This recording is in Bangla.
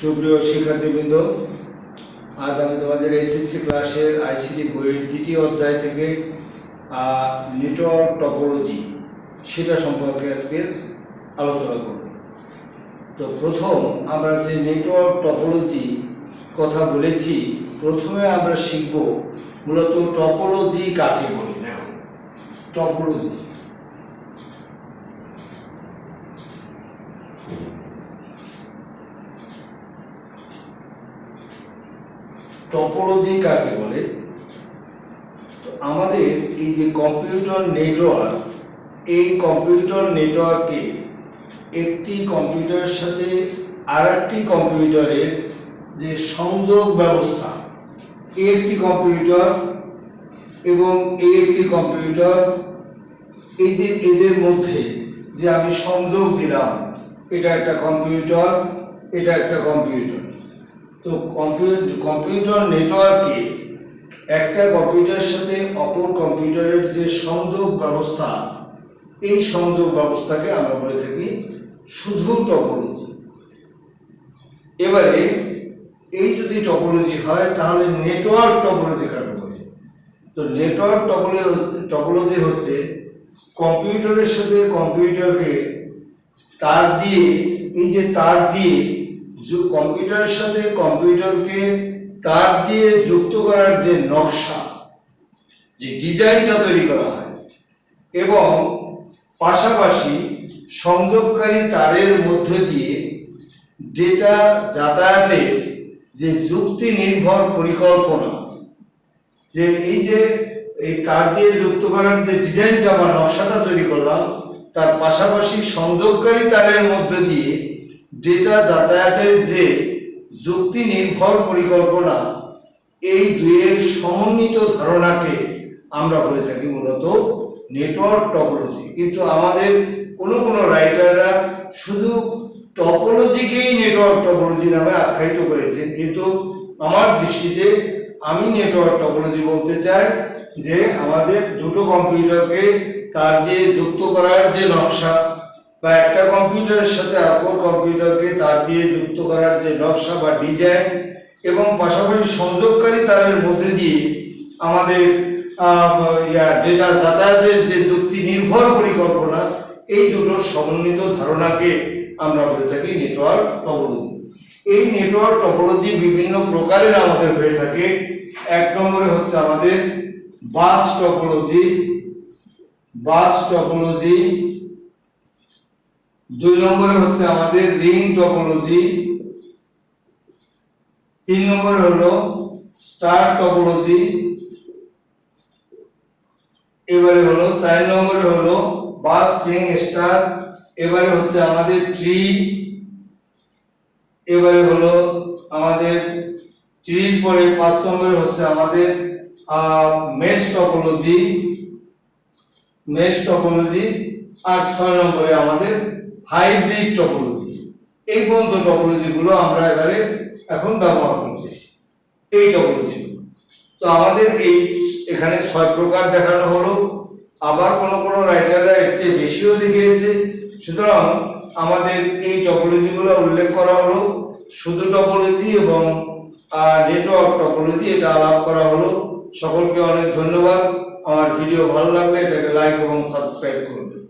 সুপ্রিয় শিক্ষার্থীবৃন্দ, আজ আমি তোমাদের এসএসসি ক্লাসের আইসিটি বইয়ের দ্বিতীয় অধ্যায় থেকে নেটওয়ার্ক টপোলজি, সেটা সম্পর্কে আজকে আলোচনা করব। তো প্রথম আমরা যে নেটওয়ার্ক টপোলজি কথা বলেছি, প্রথমে আমরা শিখব মূলত টপোলজি কাকে বলি, দেখো। টপোলজি টপোলজি কাকে বলে? তো আমাদের এই যে কম্পিউটার নেটওয়ার্ক এই কম্পিউটার নেটওয়ার্কে একটি কম্পিউটারের সাথে আর একটি কম্পিউটারের যে সংযোগ ব্যবস্থা এই একটি কম্পিউটার এবং এই একটি কম্পিউটার এই যে এদের মধ্যে যে আমি সংযোগ দিলাম, এটা একটা কম্পিউটার এটা একটা কম্পিউটার তো কম্পিউটার কম্পিউটার নেটওয়ার্কে একটা কম্পিউটারের সাথে অপর কম্পিউটারের যে সংযোগ ব্যবস্থা, এই সংযোগ ব্যবস্থাকে আমরা বলে থাকি শুধু টপোলজি এবারে এই যদি টপোলজি হয়, তাহলে নেটওয়ার্ক টপোলজি কাকে বলে? তো নেটওয়ার্ক টপোলজি টপোলজি হচ্ছে কম্পিউটারের সাথে কম্পিউটারকে তার দিয়ে, এই যে তার দিয়ে কম্পিউটারের সাথে কম্পিউটারকে তার দিয়ে যুক্ত করার যে নকশা, যে ডিজাইনটা তৈরি করা হয়, এবং পাশাপাশি সংযোগকারী তারের মধ্য দিয়ে ডেটা যাতায়াতের যে যুক্তি নির্ভর পরিকল্পনা, যে এই যে এই তার দিয়ে যুক্ত করার যে ডিজাইনটা বা নকশাটা তৈরি করলাম, তার পাশাপাশি সংযোগকারী তারের মধ্য দিয়ে ডেটা যাতায়াতের যে যুক্তি নির্ভর পরিকল্পনা, এই দুইয়ের সমন্বিত ধারণাকে আমরা বলে থাকি মূলত নেটওয়ার্ক টপোলজি কিন্তু আমাদের কোনো কোনো রাইটাররা শুধু টপোলজিকেই নেটওয়ার্ক টপোলজি নামে আখ্যায়িত করেছেন, কিন্তু আমার দৃষ্টিতে আমি নেটওয়ার্ক টপোলজি বলতে চাই যে আমাদের দুটো কম্পিউটারকে তার দিয়ে যুক্ত করার যে নকশা বা একটা কম্পিউটারের সাথে অপর কম্পিউটারকে তার দিয়ে যুক্ত করার যে নকশা বা ডিজাইন এবং পাশাপাশি সংযোগকারী তারের মধ্যে দিয়ে আমাদের ডেটা যাতায়াতের যে যুক্তি নির্ভর পরিকল্পনা, এই দুটোর সমন্বিত ধারণাকে আমরা বলে থাকি নেটওয়ার্ক টপোলজি এই নেটওয়ার্ক টপোলজি বিভিন্ন প্রকারের আমাদের হয়ে থাকে। এক নম্বরে হচ্ছে আমাদের বাস টপোলজি বাস টপোলজি দুই নম্বরে হচ্ছে আমাদের রিং টপোলজি। তিন নম্বরে হলো স্টার টপোলজি। এবারে হলো চার নম্বরে হলো বাস রিং স্টার। এবারে হচ্ছে আমাদের ট্রি। এবারে হলো আমাদের ট্রির পরে পাঁচ নম্বরে হচ্ছে আমাদের মেস টপোলজি। Mesh topology. আর ছয় নম্বরে আমাদের হাইব্রিড টপোলজি এই পর্যন্ত টপোলজিগুলো আমরা এবারে এখন ব্যবহার করতেছি। এই টপোলজিগুলো তো আমাদের এই এখানে ছয় প্রকার দেখানো হলো। আবার কোনো কোনো রাইটাররা এর চেয়ে বেশিও দেখিয়েছে। সুতরাং আমাদের এই টপোলজিগুলো উল্লেখ করা হলো। শুধু টপোলজি এবং নেটওয়ার্ক টপোলজি এটা আলাপ করা হলো। সকলকে অনেক ধন্যবাদ। আমার ভিডিও ভালো লাগলে এটাকে লাইক এবং সাবস্ক্রাইব করবেন।